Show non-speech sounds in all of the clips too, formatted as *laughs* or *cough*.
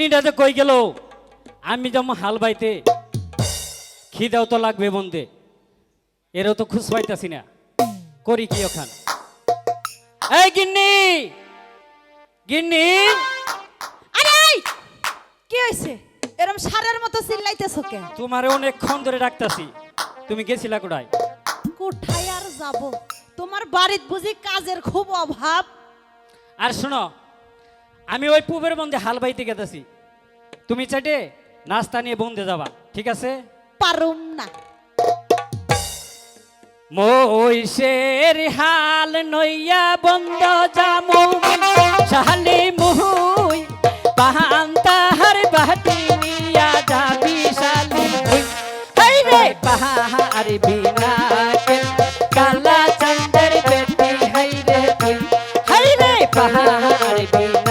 গিন্নিটা যে কই গেল? আমি যেমন হাল বাইতে। খিদাও তো লাগবে বন্ধে এরও তো খুশ পাইতাছি না। করি কি ওখান? এই গিন্নি! গিন্নি! আরে কি হয়েছে এরম সারের মতো চিল্লাইতেছো কে তোমারে অনেকক্ষণ ধরে ডাকতাছি। তুমি গেছিলা কোথায়? কোথায় আর যাব? তোমার বাড়িতে বুঝি কাজের খুব অভাব। আর শোনো আমি ওই পুবের বন্ধে হাল বাইতে গেতেছি। তুমি চাইটে নাস্তা নিয়ে বন্ধে যাবা ঠিক আছে? পারুম না। মহিষের হাল নইয়া বন্ধ জামু। শালি মুহুই পাহান তাহার বাটি নিয়া যাবি শালি মুই হাই রে! পাহাড় বিনা কালা চন্দ্র বেটি হাই রে তুই। হাই রে! পাহাড় বিনা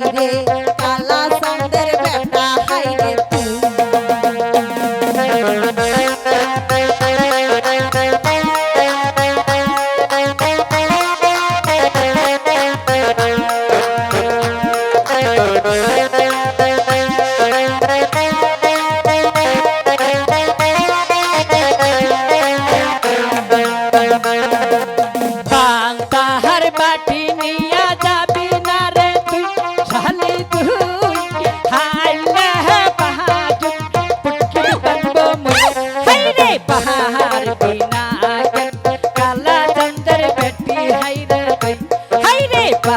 রে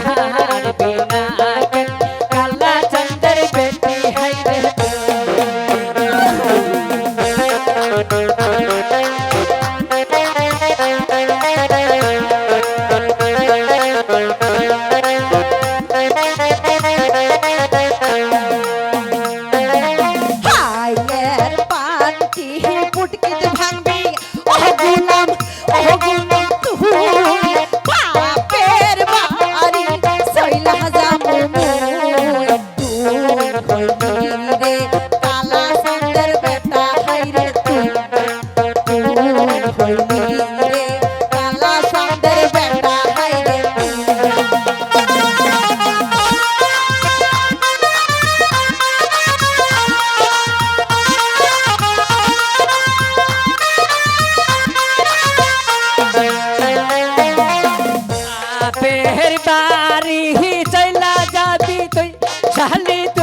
হাই *laughs* বাপের বাড়ি চলা যাবি তুই শালি তুই